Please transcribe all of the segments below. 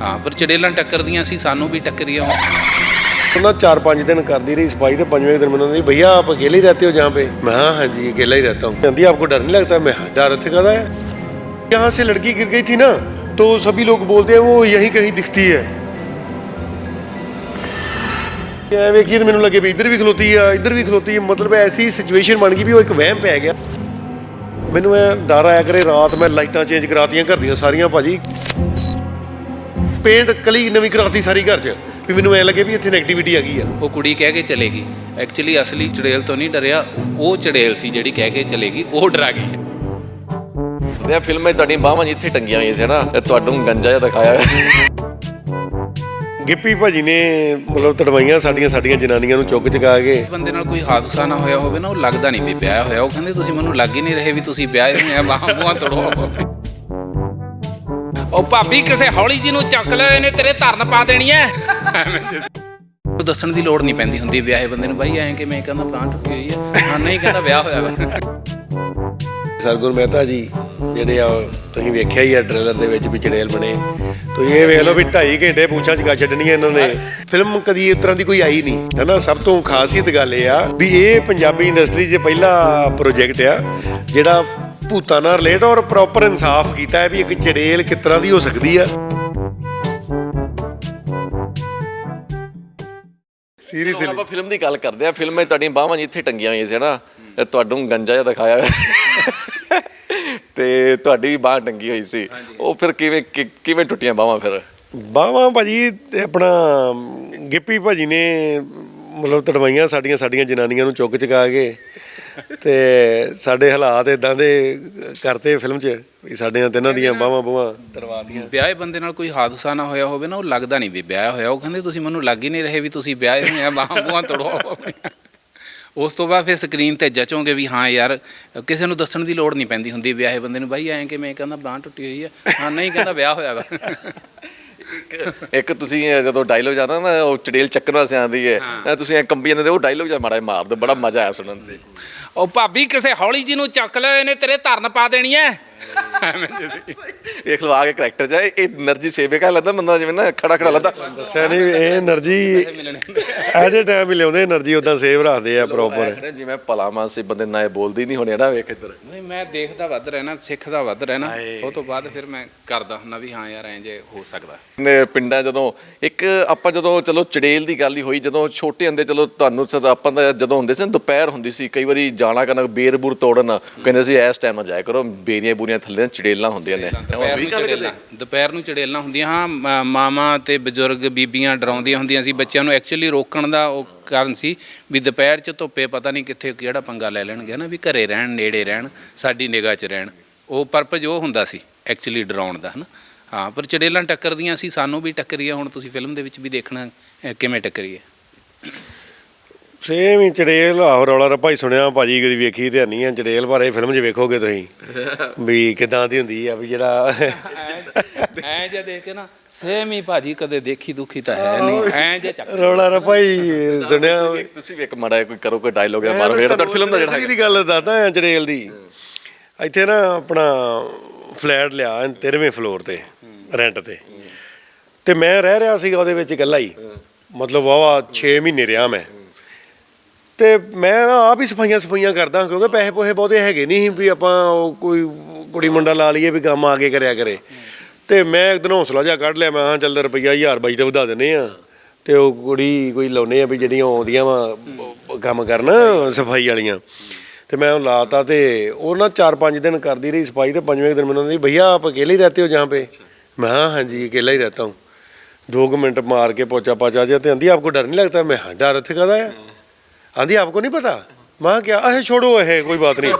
ਹਾਂ ਪਰ ਚੜੇਲਾਂ ਟੱਕਰਦੀਆਂ ਸੀ ਸਾਨੂੰ ਵੀ ਟੱਕਰੀਆਂ ਉਹਨਾਂ ਚਾਰ ਪੰਜ ਦਿਨ करती रही सफाई तो पंजवें दिन मैंने बोली, भैया आप अकेले ही रहते हो जहाँ पे मैं हाँ हाँ जी अकेला ही रहता हूँ कहती आपको डर नहीं लगता मैं हाँ, डर थे कहता है यहाँ से लड़की गिर गई थी ना तो सभी लोग बोलते हैं वो यहीं कहीं दिखती है ਐ ਵੇਖੀ ਤੇ ਮੈਨੂੰ ਲੱਗੇ ਵੀ ਇੱਧਰ ਵੀ ਖਲੋਤੀ ਆ ਇੱਧਰ ਵੀ ਖਲੋਤੀ ਆ ਮਤਲਬ ਐਸੀ ਸਿਚੁਏਸ਼ਨ ਬਣ ਗਈ ਵੀ ਉਹ ਇੱਕ ਵਹਿਮ ਪੈ ਗਿਆ ਮੈਨੂੰ ਐ ਡਰ ਆਇਆ ਕਰੇ ਰਾਤ ਮੈਂ ਲਾਈਟਾਂ ਚੇਂਜ ਕਰਾਤੀਆਂ ਘਰ ਦੀਆਂ ਸਾਰੀਆਂ ਭਾਜੀ ਪੇਂਟ ਕਲੀ ਨਵੀਂ ਕਰਾਤੀ ਸਾਰੀ ਘਰ 'ਚ ਵੀ ਮੈਨੂੰ ਐ ਲੱਗੇ ਵੀ ਇੱਥੇ ਨੈਗੇਟਿਵਿਟੀ ਆ ਗਈ ਆ। ਉਹ ਕੁੜੀ ਕਹਿ ਕੇ ਚਲੇਗੀ। ਐਕਚੁਅਲੀ ਅਸਲੀ ਚੜੇਲ ਤੋਂ ਨਹੀਂ ਡਰਿਆ ਉਹ ਚੜੇਲ ਸੀ ਜਿਹੜੀ ਕਹਿ ਕੇ ਚਲੇਗੀ ਉਹ ਡਰਾ ਗਈ। ਇਹ ਫਿਲਮ ਵਿੱਚ ਤੁਹਾਡੀਆਂ ਬਾਹਾਂ ਜਿੱਥੇ ਟੰਗੀਆਂ ਹੋਈਆਂ ਸੀ ਨਾ ਤੇ ਤੁਹਾਨੂੰ ਗੰਜਾ ਜਿਹਾ ਦਿਖਾਇਆ ਹੋਇਆ। ਗਿੱਪੀ ਭਾਜੀ ਨੇ ਮਤਲਬ ਤੜਵਾਈਆਂ ਸਾਡੀਆਂ ਸਾਡੀਆਂ ਜਨਾਨੀਆਂ ਨੂੰ ਚੁੱਕ ਚੁਕਾ ਕੇ। ਇਸ ਬੰਦੇ ਨਾਲ ਕੋਈ ਹਾਦਸਾ ਨਾ ਹੋਇਆ ਹੋਵੇ ਨਾ ਉਹ ਲੱਗਦਾ ਨਹੀਂ ਵੀ ਵਿਆਹ ਹੋਇਆ। ਉਹ ਕਹਿੰਦੇ ਤੁਸੀਂ ਮੈਨੂੰ ਲੱਗ ਹੀ ਨਹੀਂ ਰਹੇ ਵੀ ਤੁਸੀਂ ਵਿਆਹ ਹੋਏ ਆ ਬਾਹਾਂ ਬੂਹਾਂ ਤੜੋ। ਉਹ ਭਾਬੀ ਕਿਸੇ ਹੌਲੀ ਜੀ ਨੂੰ ਚੱਕ ਲੈ ਇਹਨੇ ਤੇਰੇ ਧਰਨ ਪਾ ਦੇਣੀ ਐ। ਉਹ ਦੱਸਣ ਦੀ ਲੋੜ ਨਹੀਂ ਪੈਂਦੀ ਹੁੰਦੀ ਵਿਆਹੇ ਬੰਦੇ ਨੂੰ ਬਾਈ ਐਂ ਕਿ ਮੈਂ ਕਹਿੰਦਾ ਬਾਂਹ ਟੁੱਟੀ ਹੋਈ ਐ। ਹਾਂ ਨਹੀਂ ਕਹਿੰਦਾ ਵਿਆਹ ਹੋਇਆ ਵਾ। ਸਰਗੁਣ ਮਹਿਤਾ ਜੀ ਜਿਹੜੇ ਆ ਤੁਸੀਂ ਵੇਖਿਆ ਹੀ ਆ ਟ੍ਰੇਲਰ ਦੇ ਵਿੱਚ ਵੀ ਚੜੇਲ ਬਣੇ। ਤੁਸੀਂ ਇਹ ਵੇਖ ਲਓ ਵੀ 2.5 ਘੰਟੇ ਪੂਛਾਂ ਚਕਾ ਛੱਡਣੀਆਂ ਇਹਨਾਂ ਨੇ। ਫਿਲਮ ਕਦੀ ਇਸ ਤਰ੍ਹਾਂ ਦੀ ਕੋਈ ਆਈ ਨਹੀਂ। ਹੈਨਾ ਸਭ ਤੋਂ ਖਾਸੀਅਤ ਗੱਲ ਇਹ ਆ ਵੀ ਇਹ ਪੰਜਾਬੀ ਇੰਡਸਟਰੀ 'ਚ ਪਹਿਲਾ ਪ੍ਰੋਜੈਕਟ ਆ ਜਿਹੜਾ ਭੂਤਾਂ ਨਾਲ ਰਿਲੇਟ ਔਰ ਪ੍ਰੋਪਰ ਇਨਸਾਫ ਕੀਤਾ ਹੈ ਵੀ ਇੱਕ ਚੜੇਲ ਕਿਸ ਤਰ੍ਹਾਂ ਦੀ ਹੋ ਸਕਦੀ ਆ। ਸੀਰੀਅਸਲੀ ਆਪਾਂ ਫਿਲਮ ਦੀ ਗੱਲ ਕਰਦੇ ਆ ਫਿਲਮ ਵਿੱਚ ਤੁਹਾਡੀਆਂ ਬਾਹਾਂ ਜਿੱਥੇ ਟੰਗੀਆਂ ਹੋਈਆਂ ਸੀ ਨਾ ਤੁਹਾਨੂੰ ਗੰਜਾ ਜਿਹਾ ਦਿਖਾਇਆ। ਹੋਇਆ ਤੇ ਤੁਹਾਡੀ ਵੀ ਬਾਹ ਟੰਗੀ ਹੋਈ ਸੀ। ਉਹ ਫਿਰ ਕਿਵੇਂ ਕਿਵੇਂ ਟੁੱਟੀਆਂ ਬਾਹਾਂ ਫਿਰ? ਬਾਹਾਂ ਭਾਜੀ ਤੇ ਆਪਣਾ ਗਿੱਪੀ ਭਾਜੀ ਨੇ ਮਤਲਬ ਤੜਵਾਈਆਂ ਸਾਡੀਆਂ ਸਾਡੀਆਂ ਜਨਾਨੀਆਂ ਨੂੰ ਚੁੱਕ ਚੁਕਾ ਕੇ ਤੇ ਸਾਡੇ ਹਾਲਾਤ ਇਦਾਂ ਦੇ ਕਰਤੇ ਫਿਲਮ 'ਚ ਵੀ ਸਾਡੀਆਂ ਤਿੰਨਾਂ ਦੀਆਂ ਬਾਹਾਂ ਬੂਹਾਂ ਤਰਵਾਤੀਆਂ ਵਿਆਹੇ ਬੰਦੇ ਨਾਲ ਕੋਈ ਹਾਦਸਾ ਨਾ ਹੋਇਆ ਹੋਵੇ ਨਾ ਉਹ ਲੱਗਦਾ ਨਹੀਂ ਵੀ ਵਿਆਹ ਹੋਇਆ। ਉਹ ਕਹਿੰਦੇ ਤੁਸੀਂ ਮੈਨੂੰ ਲੱਗ ਹੀ ਨਹੀਂ ਰਹੇ ਵੀ ਤੁਸੀਂ ਵਿਆਹ ਹੋਏ ਆ ਬਾਹਾਂ ਬੂਹਾਂ ਤੜੋ ਉਸ ਤੋਂ ਬਾਅਦ ਫਿਰ ਸਕਰੀਨ ਤੇ ਜਚੋਗੇ ਵੀ ਹਾਂ ਯਾਰ ਕਿਸੇ ਨੂੰ ਦੱਸਣ ਦੀ ਲੋੜ ਨਹੀਂ ਪੈਂਦੀ ਹੁੰਦੀ ਵਿਆਹੇ ਬੰਦੇ ਨੂੰ ਬਾਈ ਐਂ ਕਿ ਮੈਂ ਕਹਿੰਦਾ ਬਾਂਹ ਟੁੱਟੀ ਹੋਈ ਹੈ ਹਾਂ ਨਹੀਂ ਕਹਿੰਦਾ ਵਿਆਹ ਹੋਇਆ ਵਾ। ਇੱਕ ਤੁਸੀਂ ਜਦੋਂ ਡਾਇਲੋਗ ਜਾਂਦਾ ਨਾ ਉਹ ਚੜੇਲ ਚੱਕਣ ਵਾਸਤੇ ਆਉਂਦੀ ਹੈ। ਤੁਸੀਂ ਇਹ ਕੰਬੀ ਜਾਂਦੇ ਉਹ ਡਾਇਲੋਗ ਜਿਹਾ ਮਾੜਾ ਮਾਰ ਦਿਓ ਬੜਾ ਮਜ਼ਾ ਆਇਆ ਸੁਣਨ ਤੇ। ਉਹ ਭਾਬੀ ਕਿਸੇ ਹੌਲੀ ਜੀ ਨੂੰ ਚੱਕ ਲੈ ਇਹਨੇ ਤੇਰੇ ਧਰਨ ਪਾ ਦੇਣੀ ਐ। ਦੇਖ ਲਓ ਆ ਕੇ ਕੈਰੈਕਟਰ ਜਾ ਇਹ એનર્ਜੀ ਸੇਵੇ ਕਾ ਲੱਦਾ ਬੰਦਾ ਜਿਵੇਂ ਨਾ ਖੜਾ ਖੜਾ ਲੱਗਦਾ। ਦੱਸਿਆ ਨਹੀਂ ਇਹ એનર્ਜੀ ਐਟ ਟਾਈਮ ਹੀ ਲਿਆਉਂਦੇ એનર્ਜੀ ਉਦਾਂ ਸੇਵ ਰੱਖਦੇ ਆ ਪ੍ਰੋਪਰ ਜਿਵੇਂ ਭਲਾਵਾਂ ਸੇ ਬੰਦੇ ਨਾ ਬੋਲਦੀ ਨਹੀਂ ਹੋਣੀ ਨਾ ਵੇਖ ਇੱਧਰ। ਨਹੀਂ ਮੈਂ ਦੇਖਦਾ ਵੱਧ ਰਹਿਣਾ ਸਿੱਖਦਾ ਵੱਧ ਰਹਿਣਾ। ਉਹ ਤੋਂ ਬਾਅਦ ਫਿਰ ਮੈਂ ਕਰਦਾ ਹੁੰਦਾ ਵੀ ਹਾਂ ਯਾਰ ਐਂ ਜੇ ਹੋ ਸਕਦਾ। ਨੇ ਪਿੰਡਾਂ ਜਦੋਂ ਇੱਕ ਆਪਾਂ ਜਦੋਂ ਚਲੋ ਚੜੇਲ ਦੀ ਗੱਲ ਹੀ ਹੋਈ ਜਦੋਂ ਛੋਟੇ ਹੁੰਦੇ ਚਲੋ ਤੁਹਾਨੂੰ ਆਪਾਂ ਦਾ ਜਦੋਂ ਹੁੰਦੇ ਸੀ ਦੁਪਹਿਰ ਹੁੰਦੀ ਸੀ ਕਈ ਵਾਰੀ ਜਾਣਾ ਕਰਨਾ ਬੇਰ ਬੇਰਬੂਰ ਤੋੜਨ ਕਹਿੰਦੇ ਸੀ ਇਸ ਟਾਈਮ ਨਾ ਜਾਇਆ ਕਰੋ ਬੇਰੀਆਂ ਬੂਰੀਆਂ ਥੱਲੇ ਚੜੇਲਾਂ ਹੁੰਦੀਆਂ ਨੇ। ਦੁਪਹਿਰ ਨੂੰ ਚੜੇਲਾਂ। ਦੁਪਹਿਰ ਨੂੰ ਚੜੇਲਾਂ ਹੁੰਦੀਆਂ ਹਾਂ ਮ- ਮਾਵਾਂ ਤੇ ਬਜ਼ੁਰਗ ਬੀਬੀਆਂ ਡਰਾਉਂਦੀਆਂ ਹੁੰਦੀਆਂ ਸੀ। ਬੱਚਿਆਂ ਨੂੰ ਐਕਚੁਅਲੀ ਰੋਕਣ ਦਾ ਉਹ ਕਾਰਨ ਸੀ ਵੀ ਦੁਪਹਿਰ 'ਚ ਧੁੱਪੇ ਪਤਾ ਨਹੀਂ ਕਿੱਥੇ ਕਿਹੜਾ ਪੰਗਾ ਲੈ ਲੈਣਗੇ ਨਾ ਵੀ ਘਰੇ ਰਹਿਣ ਨੇੜੇ ਰਹਿਣ ਸਾਡੀ ਨਿਗਾਹ 'ਚ ਰਹਿਣ। ਉਹ ਪਰਪਸ ਉਹ ਹੁੰਦਾ ਸੀ ਐਕਚੁਅਲੀ ਡਰਾਉਣ ਦਾ ਹਨਾ। ਹਾਂ ਪਰ ਚੜੇਲਾਂ ਟੱਕਰਦੀਆਂ ਸੀ ਸਾਨੂੰ ਵੀ ਟੱਕਰੀਆਂ ਹੁਣ ਤੁਸੀਂ ਫਿਲਮ ਦੇ ਵਿੱਚ ਵੀ ਦੇਖਣਾ ਕਿਵੇਂ ਟੱਕਰੀ ਹੈ ਸੇਮ ਹੀ ਚੜੇਲ ਆਹੋ ਰੌਲਾ ਹੀ ਸੁਣਿਆ ਭਾਜੀ ਕਦੀ ਵੇਖੀ ਤੇ ਨਹੀਂ ਆ ਚੜੇਲ ਬਾਰੇ ਫਿਲਮ 'ਚ ਵੇਖੋਗੇ ਤੁਸੀਂ। ਵੀ ਕਿਦਾਂ ਦੀ ਹੁੰਦੀ ਆ ਵੀ ਜਿਹੜਾ ਐ ਜੇ ਦੇਖ ਕੇ ਨਾ ਸੇਮ ਹੀ ਭਾਜੀ ਕਦੇ ਦੇਖੀ ਦੁਖੀ ਤਾਂ ਹੈ ਨਹੀਂ ਐ ਜੇ ਚੱਕ। ਰੌਲਾ ਹੀ ਸੁਣਿਆ। ਤੁਸੀਂ ਵੀ ਇੱਕ ਮਾੜਾ ਕੋਈ ਕਰੋ ਕੋਈ ਡਾਇਲੋਗ ਜਾਂ ਮਾਰੋ ਜਿਹੜਾ ਫਿਲਮ ਦਾ ਜਿਹੜਾ ਦੀ ਗੱਲ ਦੱਸਦਾ ਚੜੇਲ ਦੀ। ਇੱਥੇ ਨਾ ਆਪਣਾ ਫਲੈਟ ਲਿਆ 13ਵੇਂ ਫਲੋਰ ਤੇ ਰੈਂਟ ਤੇ। ਤੇ ਮੈਂ ਰਹਿ ਰਿਹਾ ਸੀਗਾ ਉਹਦੇ ਵਿੱਚ ਇਕੱਲਾ ਹੀ। ਮਤਲਬ ਵਾਵਾ 6 ਮਹੀਨੇ ਰਿਹਾ ਮੈਂ। ਤੇ ਮੈਂ ਨਾ ਆਪ ਹੀ ਸਫਾਈਆਂ ਸਫਾਈਆਂ ਕਰਦਾ ਕਿਉਂਕਿ ਪੈਸੇ ਪੋਹੇ ਬਹੁਤੇ ਹੈਗੇ ਨਹੀਂ ਵੀ ਆਪਾਂ ਉਹ ਕੋਈ ਕੁੜੀ ਮੁੰਡਾ ਲਾ ਲਈਏ ਵੀ ਕੰਮ ਆ ਕੇ ਕਰਿਆ ਕਰੇ। ਤੇ ਮੈਂ ਇੱਕ ਦਿਨ ਹੌਸਲਾ ਜਿਹਾ ਕੱਢ ਲਿਆ, ਮੈਂ ਹਾਂ ਚੱਲ ਰੁਪਈਆ 1022 ਤੇ ਵਧਾ ਦਿੰਨੇ ਆ ਤੇ ਉਹ ਕੁੜੀ ਕੋਈ ਲਾਉਨੇ ਆ ਵੀ ਜਿਹੜੀਆਂ ਆਉਂਦੀਆਂ ਵਾ ਕੰਮ ਕਰਨ, ਸਫ਼ਾਈ ਵਾਲੀਆਂ। ਤੇ ਮੈਂ ਉਹ ਲਾਤਾ ਤੇ ਉਹ ਨਾ 4-5 ਦਿਨ ਕਰਦੀ ਰਹੀ ਸਫ਼ਾਈ ਤੇ ਪੰਜਵੇਂ ਦਿਨ ਮੈਨੂੰ ਕਹਿੰਦੀ, ਭਈਆ, ਆਪ ਅਕੇਲੇ ਹੀ ਰਹਤੇ ਹੋ ਜਾਂ ਪੇ? ਮੈਂ ਹਾਂ ਹਾਂਜੀ ਅਕੇਲਾ ਹੀ ਰਹਤਾ ਹੂੰ। 2 ਮਿੰਟ ਮਾਰ ਕੇ ਪੋਚਾ ਪਾਚਾ ਜੇ ਤੇ ਆਂਦੀ, ਆਪਕੋ ਡਰ ਨਹੀਂ ਲੱਗਦਾ? ਮੈਂ ਹਾਂ, ਡਰ ਇੱਥੇ ਕਹਦਾ ਆ? आंधी आपको नहीं पता मैं हाँ, क्या अरे छोड़ो है कोई बात नहीं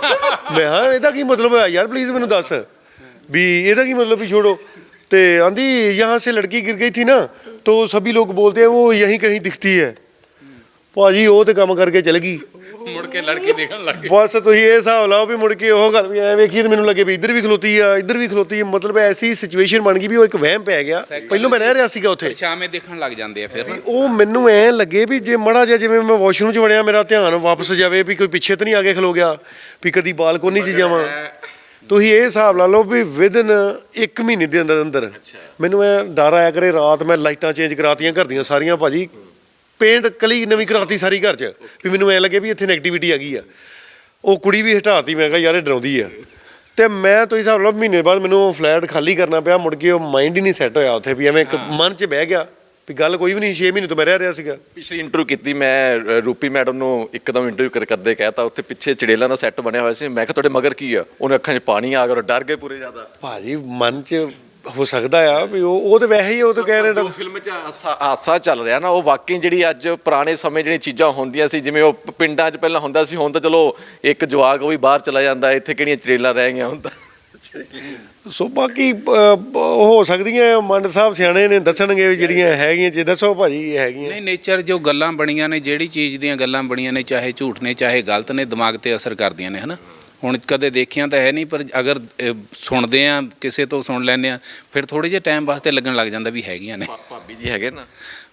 मैं हाँ ਇਹਦਾ ਕੀ ਮਤਲਬ ਹੈ ਯਾਰ ਪਲੀਜ਼ ਮੈਨੂੰ ਦੱਸ ਵੀ ਇਹਦਾ ਕੀ मतलब भी छोड़ो ਤੇ आंधी यहाँ से लड़की गिर गई थी ना तो सभी लोग बोलते हैं वो यहीं कहीं दिखती है ਭਾਜੀ ਉਹ ਤੇ ਕੰਮ ਕਰਕੇ ਚਲ ਗਈ ਮੁੜ ਕੇ ਲੜਕੀ ਦੇਖਣ ਲੱਗ ਬਸ ਤੁਸੀਂ ਇਹ ਹਿਸਾਬ ਲਾਓ ਵੀ ਮੁੜ ਕੇ ਉਹ ਗੱਲ ਵੀ ਐ ਵੇਖੀ ਤੇ ਮੈਨੂੰ ਲੱਗੇ ਵੀ ਇੱਧਰ ਵੀ ਖਲੋਤੀ ਆ ਇੱਧਰ ਵੀ ਖਲੋਤੀ ਆ। ਮਤਲਬ ਐਸੀ ਸਿਚੁਏਸ਼ਨ ਬਣ ਗਈ ਵੀ ਉਹ ਇੱਕ ਵਹਿਮ ਪੈ ਗਿਆ। ਪਹਿਲਾਂ ਮੈਂ ਰਹਿ ਰਿਹਾ ਸੀਗਾ ਉੱਥੇ। ਸ਼ਾਮੇ ਦੇਖਣ ਲੱਗ ਜਾਂਦੇ ਆ ਫਿਰ ਨਾ। ਉਹ ਮੈਨੂੰ ਐ ਲੱਗੇ ਵੀ ਜੇ ਮੜਾ ਜਿਹਾ ਜਿਵੇਂ ਮੈਂ ਵਾਸ਼ਰੂਮ 'ਚ ਵੜਿਆ ਮੇਰਾ ਧਿਆਨ ਵਾਪਸ ਜਾਵੇ ਵੀ ਕੋਈ ਪਿੱਛੇ ਤਾਂ ਨਹੀਂ ਆ ਕੇ ਖਲੋ ਗਿਆ ਵੀ ਕਦੀ ਬਾਲਕੋਨੀ 'ਚ ਜਾਵਾਂ। ਤੁਸੀਂ ਇਹ ਹਿਸਾਬ ਲਾ ਲਓ ਵੀ ਵਿਦਨ 1 ਮਹੀਨੇ ਦੇ ਅੰਦਰ ਅੰਦਰ ਮੈਨੂੰ ਐ ਡਰ ਆਇਆ ਕਰੇ ਰਾਤ ਮੈਂ ਲਾਈਟਾਂ ਚੇਂਜ ਕਰਾਤੀਆਂ ਘਰ ਦੀਆਂ ਸਾਰੀਆਂ ਭਾਜੀ। ਪੇਂਟ ਕਲੀ ਨਵੀਂ ਕਰਾਤੀ ਸਾਰੀ ਘਰ 'ਚ ਵੀ ਮੈਨੂੰ ਐ ਲੱਗੇ ਵੀ ਇੱਥੇ ਨੈਗੇਟਿਵਿਟੀ ਆ ਗਈ ਆ। ਉਹ ਕੁੜੀ ਵੀ ਹਟਾਤੀ ਮੈਂ ਕਿਹਾ ਯਾਰ ਇਹ ਡਰਾਉਂਦੀ ਆ। ਤੇ ਮੈਂ ਤੁਸੀਂ ਹਿਸਾਬ ਲਾ ਮਹੀਨੇ ਬਾਅਦ ਮੈਨੂੰ ਉਹ ਫਲੈਟ ਖਾਲੀ ਕਰਨਾ ਪਿਆ ਮੁੜ ਕੇ ਉਹ ਮਾਈਂਡ ਹੀ ਨਹੀਂ ਸੈੱਟ ਹੋਇਆ ਉੱਥੇ ਵੀ ਐਵੇਂ ਇੱਕ ਮਨ 'ਚ ਬਹਿ ਗਿਆ ਵੀ ਗੱਲ ਕੋਈ ਵੀ ਨਹੀਂ 6 ਮਹੀਨੇ ਤੋਂ ਮੈਂ ਰਹਿ ਰਿਹਾ ਸੀਗਾ। ਪਿਛਲੀ ਇੰਟਰਵਿਊ ਕੀਤੀ ਮੈਂ ਅ, ਰੂਪੀ ਮੈਡਮ ਨੂੰ ਇੱਕਦਮ ਇੰਟਰਵਿਊ ਕਰ ਕਰਦੇ ਕਹਿਤਾ ਉੱਥੇ ਪਿੱਛੇ ਚੜੇਲਾਂ ਦਾ ਸੈੱਟ ਬਣਿਆ ਹੋਇਆ ਸੀ। ਮੈਂ ਕਿਹਾ ਤੁਹਾਡੇ ਮਗਰ ਕੀ ਆ? ਉਹਨੇ ਅੱਖਾਂ 'ਚ ਪਾਣੀ ਆ ਗਿਆ ਉਹ ਡਰ ਗਏ ਪੂਰੇ ਜ਼ਿਆਦਾ। ਭਾਜੀ ਮਨ 'ਚ ਹੋ ਸਕਦਾ ਆ ਵੀ ਉਹ ਉਹ ਤਾਂ ਵੈਸੇ ਹੀ ਉਹ ਤਾਂ ਕਹਿ ਰਹੇ ਜੋ ਫਿਲਮ 'ਚ ਹਾਸਾ ਹਾਸਾ ਚੱਲ ਰਿਹਾ ਨਾ ਉਹ ਵਾਕਈ ਜਿਹੜੀ ਅੱਜ ਪੁਰਾਣੇ ਸਮੇਂ ਜਿਹੜੀਆਂ ਚੀਜ਼ਾਂ ਹੁੰਦੀਆਂ ਸੀ ਜਿਵੇਂ ਉਹ ਪ- ਪਿੰਡਾਂ 'ਚ ਪਹਿਲਾਂ ਹੁੰਦਾ ਸੀ ਹੁਣ ਤਾਂ ਚਲੋ ਇੱਕ ਜਵਾਕ ਉਹ ਵੀ ਬਾਹਰ ਚਲਾ ਜਾਂਦਾ ਇੱਥੇ ਕਿਹੜੀਆਂ ਚੜੇਲਾਂ ਰਹਿ ਗਈਆਂ ਹੁਣ ਤਾਂ ਸੋ ਬਾਕੀ ਅ, ਬ- ਹੋ ਸਕਦੀਆਂ ਮੰਡ ਸਾਹਿਬ ਸਿਆਣੇ ਨੇ ਦੱਸਣਗੇ ਵੀ ਜਿਹੜੀਆਂ ਹੈਗੀਆਂ ਜੇ ਦੱਸੋ ਭਾਜੀ ਇਹ ਹੈਗੀਆਂ। ਨਹੀਂ ਨੇਚਰ ਜੋ ਗੱਲਾਂ ਬਣੀਆਂ ਨੇ ਜਿਹੜੀ ਚੀਜ਼ ਦੀਆਂ ਗੱਲਾਂ ਬਣੀਆਂ ਨੇ ਚਾਹੇ ਝੂਠ ਨੇ ਚਾਹੇ ਗਲਤ ਨੇ ਦਿਮਾਗ ਤੇ ਅਸਰ ਕਰਦੀਆਂ ਨੇ ਹਨਾ? ਹੁਣ ਕਦੇ ਦੇਖੀਆਂ ਤਾਂ ਹੈ ਨਹੀਂ ਪਰ ਅਗਰ ਸੁਣਦੇ ਆ ਕਿਸੇ ਤੋਂ ਸੁਣ ਲੈਂਦੇ ਆ ਫਿਰ ਥੋੜੇ ਜਿਹੇ ਟਾਈਮ ਵਾਸਤੇ ਲੱਗਣ ਲੱਗ ਜਾਂਦਾ ਵੀ ਹੈਗੀਆਂ ਨੇ। ਭਾਬੀ ਜੀ ਹੈਗੇ ਨਾ।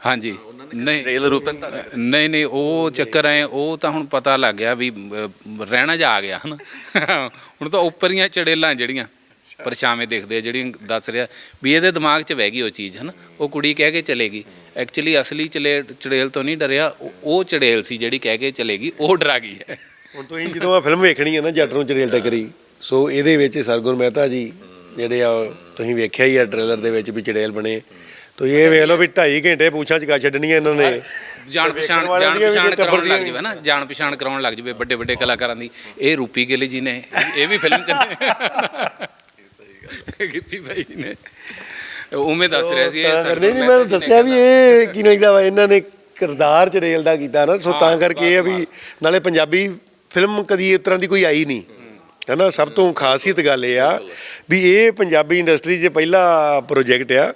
ਹਾਂਜੀ। ਨਹੀਂ। ਰੇਲ ਰੂਪ ਤਾਂ ਨਹੀਂ। ਨਹੀਂ ਉਹ ਚੱਕਰ ਐ ਉਹ ਤਾਂ ਹੁਣ ਪਤਾ ਲੱਗ ਗਿਆ ਵੀ ਰਹਿਣਾ ਜਾ ਆ ਗਿਆ ਹਨਾ। ਹੁਣ ਤਾਂ ਉੱਪਰੀਆਂ ਚੜੇਲਾਂ ਜਿਹੜੀਆਂ ਪਰਛਾਵੇਂ ਦੇਖਦੇ ਆ ਜਿਹੜੀਆਂ ਦੱਸ ਰਿਹਾ ਵੀ ਇਹਦੇ ਦਿਮਾਗ 'ਚ ਵਹਿ ਗਈ ਉਹ ਚੀਜ਼ ਹਨਾ। ਉਹ ਕੁੜੀ ਕਹਿ ਕੇ ਚਲੇਗੀ। ਐਕਚੁਅਲੀ ਅਸਲੀ ਚਲੇ ਚੜੇਲ ਤੋਂ ਨਹੀਂ ਡਰਿਆ ਉਹ ਚੜੇਲ ਸੀ ਜਿਹੜੀ ਕਹਿ ਕੇ ਚਲੇਗੀ ਉਹ ਡਰਾ ਗਈ ਹੈ। ਹੁਣ ਤੁਸੀਂ ਜਦੋਂ ਆ ਫਿਲਮ ਵੇਖਣੀ ਹੈ ਨਾ ਜੱਟ ਨੂੰ ਚੜੇਲ ਟੱਕਰੀ ਸੋ ਇਹਦੇ ਵਿੱਚ ਸਰਗੁਣ ਮਹਿਤਾ ਜੀ ਜਿਹੜੇ ਆ ਤੁਸੀਂ ਵੇਖਿਆ ਹੀ ਆ ਟ੍ਰੇਲਰ ਦੇ ਵਿੱਚ ਵੀ ਚੜੇਲ ਬਣੇ। ਤੁਸੀਂ ਇਹ ਵੇਖ ਲਓ ਵੀ 2.5 ਘੰਟੇ ਪੂਛਾਂ ਚਕਾ ਛੱਡਣੀਆਂ ਇਹਨਾਂ ਨੇ। ਜਾਣ ਪਛਾਣ ਜਾਣ ਪਛਾਣ ਕਰਾਉਣ ਲੱਗ ਜਾਵੇ ਨਾ ਜਾਣ ਪਛਾਣ ਕਰਾਉਣ ਲੱਗ ਜਾਵੇ ਵੱਡੇ ਵੱਡੇ ਕਲਾਕਾਰਾਂ ਦੀ। ਇਹ ਰੂਪੀ ਗਿੱਲ ਜੀ ਨੇ ਇਹ ਵੀ ਫਿਲਮ ਚ ਨੇ। ਗਿੱਪੀ ਭਾਈ ਨੇ। ਉਵੇਂ ਦੱਸ ਰਿਹਾ ਸੀ ਇਹ ਤਾਂ ਨਹੀਂ ਮਹਿਤਾ ਮੈਂ ਦੱਸਿਆ ਵੀ ਇਹ ਕੀ ਲੱਗਦਾ ਵਾ ਇਹਨਾਂ ਨੇ ਕਿਰਦਾਰ ਚੜੇਲ ਦਾ ਕੀਤਾ ਨਾ ਸੋ ਤਾਂ ਕਰਕੇ ਇਹ ਆ ਵੀ ਨਾਲੇ ਪੰਜਾਬੀ ਫਿਲਮ ਕਦੀ ਇਸ ਤਰ੍ਹਾਂ ਦੀ ਕੋਈ ਆਈ ਨਹੀਂ। ਹੈਨਾ, ਸਭ ਤੋਂ ਖਾਸੀਅਤ ਗੱਲ ਇਹ ਆ ਵੀ ਇਹ ਪੰਜਾਬੀ ਇੰਡਸਟਰੀ 'ਚ ਪਹਿਲਾ ਪ੍ਰੋਜੈਕਟ ਆ,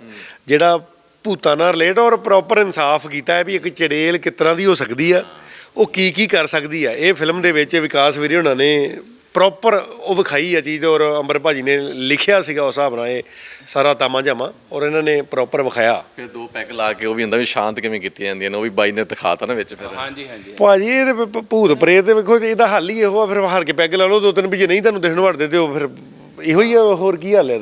ਜਿਹੜਾ ਭੂਤਾਂ ਨਾਲ ਰਿਲੇਟ ਔਰ ਪ੍ਰੋਪਰ ਇਨਸਾਫ ਕੀਤਾ ਹੈ ਵੀ ਇੱਕ ਚੜੇਲ ਕਿਸ ਤਰ੍ਹਾਂ ਦੀ ਹੋ ਸਕਦੀ ਆ, ਉਹ ਕੀ ਕੀ ਕਰ ਸਕਦੀ ਆ। ਇਹ ਫਿਲਮ ਦੇ ਵਿੱਚ ਵਿਕਾਸ ਵੀਰੇ ਉਹਨਾਂ ਨੇ ਪ੍ਰੋਪਰ ਉਹ ਵਿਖਾਈ ਆ ਚੀਜ਼ ਔਰ ਅੰਬਰ ਭਾਜੀ ਨੇ ਲਿਖਿਆ ਸੀਗਾ ਉਸ ਹਿਸਾਬ ਨਾਲ ਇਹ ਸਾਰਾ ਤਾਮਾ ਜਾਮਾ ਔਰ ਇਹਨਾਂ ਨੇ ਪ੍ਰੋਪਰ ਵਿਖਾਇਆ। ਫਿਰ ਦੋ ਪੈਗ ਲਾ ਕੇ ਉਹ ਵੀ ਹੁੰਦਾ ਵੀ ਸ਼ਾਂਤ ਕਿਵੇਂ ਕੀਤੀਆਂ ਜਾਂਦੀਆਂ ਨੇ ਉਹ ਵੀ ਬਾਈ ਨੇ ਦਿਖਾਤਾ ਨਾ ਵਿੱਚ ਫਿਰ। ਹਾਂਜੀ ਹਾਂਜੀ। ਭਾਜੀ ਇਹ ਤੇ ਭ- ਭੂਤ ਪ੍ਰੇਤ ਤੇ ਵੇਖੋ ਇਹਦਾ ਹੱਲ ਹੀ ਇਹੋ ਆ ਫਿਰ ਹਾਰ ਕੇ ਪੈਗ ਲਾ ਲਓ ਦੋ ਤਿੰਨ ਵੀ ਜੇ ਨਹੀਂ ਤੁਹਾਨੂੰ ਦਿਖਣ ਵੜਦੇ ਤੇ ਉਹ ਫਿਰ ਇਹੋ ਹੀ ਆ ਹੋਰ ਕੀ ਹਾਲ ਹੈ ਇਹਦਾ?